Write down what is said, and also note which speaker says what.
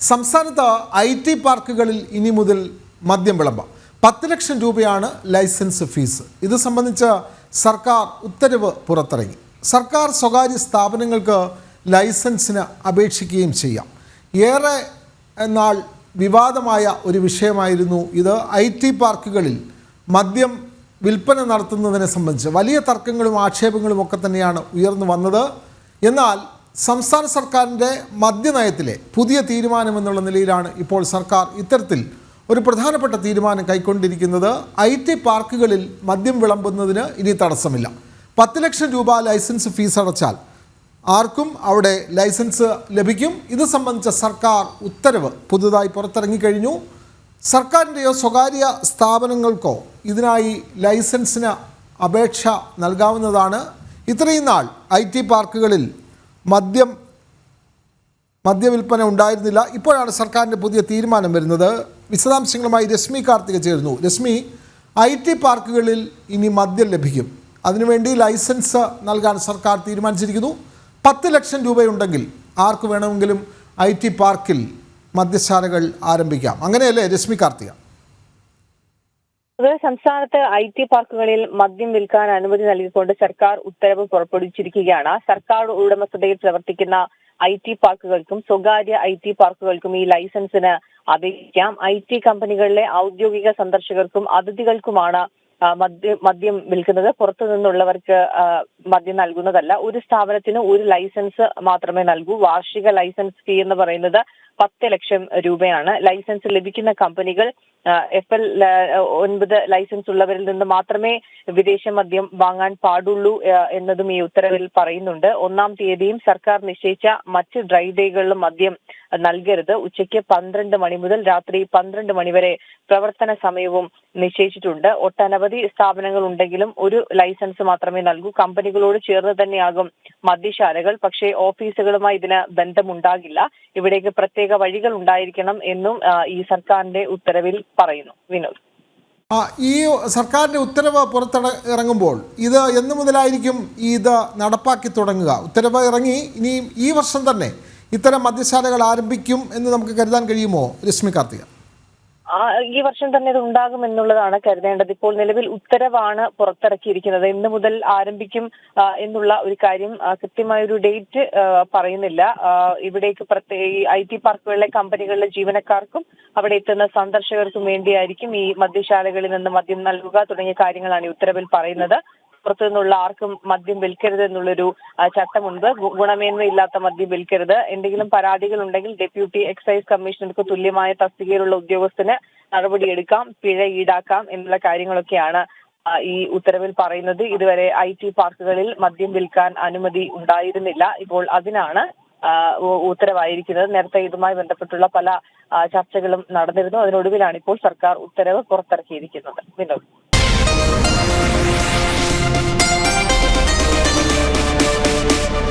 Speaker 1: സംസ്ഥാനത്ത് I T പാർക്കുകളിൽ ഇനി മുതൽ മദ്യം വിളമ്പാം. പത്ത് ലക്ഷം രൂപയാണ് ലൈസൻസ് ഫീസ്. ഇത് സംബന്ധിച്ച് സർക്കാർ ഉത്തരവ് പുറത്തിറങ്ങി. സർക്കാർ സ്വകാര്യ സ്ഥാപനങ്ങൾക്ക് ലൈസൻസിന് അപേക്ഷിക്കുകയും ചെയ്യാം. ഏറെ എന്നാൽ വിവാദമായ ഒരു വിഷയമായിരുന്നു ഇത്. ഐ ടി പാർക്കുകളിൽ മദ്യം വിൽപ്പന നടത്തുന്നതിനെ സംബന്ധിച്ച് വലിയ തർക്കങ്ങളും ആക്ഷേപങ്ങളും ഒക്കെ തന്നെയാണ് ഉയർന്നു വന്നത്. എന്നാൽ സംസ്ഥാന സർക്കാരിന്റെ മദ്യനയത്തിലെ പുതിയ തീരുമാനം എന്നുള്ള നിലയിലാണ് ഇപ്പോൾ സർക്കാർ ഇത്തരത്തിൽ ഒരു പ്രധാനപ്പെട്ട തീരുമാനം കൈക്കൊണ്ടിരിക്കുന്നത്. ഐ ടി പാർക്കുകളിൽ മദ്യം വിളമ്പുന്നതിന് ഇനി തടസ്സമില്ല. പത്ത് ലക്ഷം രൂപ ലൈസൻസ് ഫീസ് അടച്ചാൽ ആർക്കും അവിടെ ലൈസൻസ് ലഭിക്കും. ഇത് സംബന്ധിച്ച സർക്കാർ ഉത്തരവ് പുതുതായി പുറത്തിറങ്ങിക്കഴിഞ്ഞു. സർക്കാരിന്റെയോ സ്വകാര്യ സ്ഥാപനങ്ങൾക്കോ ഇതിനായി ലൈസൻസിന് അപേക്ഷ നൽകാവുന്നതാണ്. ഇത്രയും നാൾ ഐ ടി പാർക്കുകളിൽ മദ്യം മദ്യവിൽപ്പന ഉണ്ടായിരുന്നില്ല. ഇപ്പോഴാണ് സർക്കാരിന്റെ പുതിയ തീരുമാനം വരുന്നത്. വിശദാംശങ്ങളുമായി രശ്മി കാർത്തിക ചേരുന്നു. രശ്മി ഐ ടി പാർക്കുകളിൽ ഇനി മദ്യം ലഭിക്കും. അതിനുവേണ്ടി ലൈസൻസ് നൽകാൻ സർക്കാർ തീരുമാനിച്ചിരിക്കുന്നു. പത്ത് ലക്ഷം രൂപയുണ്ടെങ്കിൽ ആർക്ക് വേണമെങ്കിലും ഐ ടി പാർക്കിൽ മദ്യശാലകൾ ആരംഭിക്കാം. അങ്ങനെയല്ലേ രശ്മി കാർത്തിക?
Speaker 2: സംസ്ഥാനത്ത് ഐ ടി പാർക്കുകളിൽ മദ്യം വിൽക്കാൻ അനുമതി നൽകിക്കൊണ്ട് സർക്കാർ ഉത്തരവ് പുറപ്പെടുവിച്ചിരിക്കുകയാണ്. സർക്കാർ ഉടമസ്ഥതയിൽ പ്രവർത്തിക്കുന്ന ഐ ടി പാർക്കുകൾക്കും സ്വകാര്യ ഐ ടി പാർക്കുകൾക്കും ഈ ലൈസൻസിന് അപേക്ഷിക്കാം. ഐ ടി കമ്പനികളിലെ ഔദ്യോഗിക സന്ദർശകർക്കും അതിഥികൾക്കുമാണ് മദ്യം മദ്യം വിൽക്കുന്നത്. പുറത്തു നിന്നുള്ളവർക്ക് മദ്യം നൽകുന്നതല്ല. ഒരു സ്ഥാപനത്തിന് ഒരു ലൈസൻസ് മാത്രമേ നൽകൂ. വാർഷിക ലൈസൻസ് ഫീ എന്ന് പറയുന്നത് പത്ത് ലക്ഷം രൂപയാണ്. ലൈസൻസ് ലഭിക്കുന്ന കമ്പനികൾ എഫ് എൽ ഒൻപത് ലൈസൻസ് ഉള്ളവരിൽ നിന്ന് മാത്രമേ വിദേശ മദ്യം വാങ്ങാൻ പാടുള്ളൂ എന്നതും ഈ ഉത്തരവിൽ പറയുന്നുണ്ട്. ഒന്നാം തീയതിയും സർക്കാർ നിശ്ചയിച്ച മറ്റ് ഡ്രൈ ഡേകളിലും മദ്യം നൽകരുത്. ഉച്ചയ്ക്ക് പന്ത്രണ്ട് മണി മുതൽ രാത്രി പന്ത്രണ്ട് മണിവരെ പ്രവർത്തന സമയവും നിശ്ചയിച്ചിട്ടുണ്ട്. ഒട്ടനവധി സ്ഥാപനങ്ങൾ ഉണ്ടെങ്കിലും ഒരു ലൈസൻസ് മാത്രമേ നൽകൂ. കമ്പനികളോട് ചേർന്ന് തന്നെയാകും മദ്യശാലകൾ. പക്ഷേ ഓഫീസുകളുമായി ഇതിന് ബന്ധമുണ്ടാകില്ല. ഇവിടേക്ക് പ്രത്യേക വഴികൾ ഉണ്ടായിരിക്കണം എന്നും ഈ സർക്കാരിന്റെ ഉത്തരവിൽ പറയുന്നു. വിനോദ്.
Speaker 1: ഈ സർക്കാരിന്റെ ഉത്തരവ് പുറത്തിറ ഇറങ്ങുമ്പോൾ ഇത് എന്ന് മുതലായിരിക്കും ഇത് നടപ്പാക്കി തുടങ്ങുക? ഉത്തരവ് ഇറങ്ങി ഇനിയും ഈ വർഷം തന്നെ ഇത്തരം മദ്യശാലകൾ ആരംഭിക്കും എന്ന് നമുക്ക് കരുതാൻ കഴിയുമോ രശ്മി കാർത്തിക?
Speaker 2: ഈ വർഷം തന്നെ ഇത് ഉണ്ടാകും എന്നുള്ളതാണ് കരുതേണ്ടത്. ഇപ്പോൾ നിലവിൽ ഉത്തരവാണ് പുറത്തിറക്കിയിരിക്കുന്നത്. ഇന്ന് മുതൽ ആരംഭിക്കും എന്നുള്ള ഒരു കാര്യം കൃത്യമായ ഒരു ഡേറ്റ് പറയുന്നില്ല. ഇവിടേക്ക് പ്രത്യേക ഐ ടി പാർക്കുകളിലെ കമ്പനികളിലെ ജീവനക്കാർക്കും അവിടെ എത്തുന്ന സന്ദർശകർക്കും വേണ്ടിയായിരിക്കും ഈ മദ്യശാലകളിൽ നിന്ന് മദ്യം നൽകുക തുടങ്ങിയ കാര്യങ്ങളാണ് ഈ ഉത്തരവിൽ പറയുന്നത്. പുറത്തു നിന്നുള്ള ആർക്കും മദ്യം വിൽക്കരുത് എന്നുള്ളൊരു ചട്ടമുണ്ട്. ഗുണമേന്മ ഗുണമേന്മയില്ലാത്ത മദ്യം വിൽക്കരുത്. എന്തെങ്കിലും പരാതികൾ ഉണ്ടെങ്കിൽ ഡെപ്യൂട്ടി എക്സൈസ് കമ്മീഷണർക്ക് തുല്യമായ തസ്തികയിലുള്ള ഉദ്യോഗസ്ഥന് നടപടിയെടുക്കാം പിഴ ഈടാക്കാം എന്നുള്ള കാര്യങ്ങളൊക്കെയാണ് ഈ ഉത്തരവിൽ പറയുന്നത്. ഇതുവരെ ഐ ടി പാർക്കുകളിൽ മദ്യം വിൽക്കാൻ അനുമതി ഉണ്ടായിരുന്നില്ല. ഇപ്പോൾ അതിനാണ് ഉത്തരവായിരിക്കുന്നത്. നേരത്തെ ഇതുമായി ബന്ധപ്പെട്ടുള്ള പല ചർച്ചകളും നടന്നിരുന്നു. അതിനൊടുവിലാണ് ഇപ്പോൾ സർക്കാർ ഉത്തരവ് പുറത്തിറക്കിയിരിക്കുന്നത്. വിനോദ്.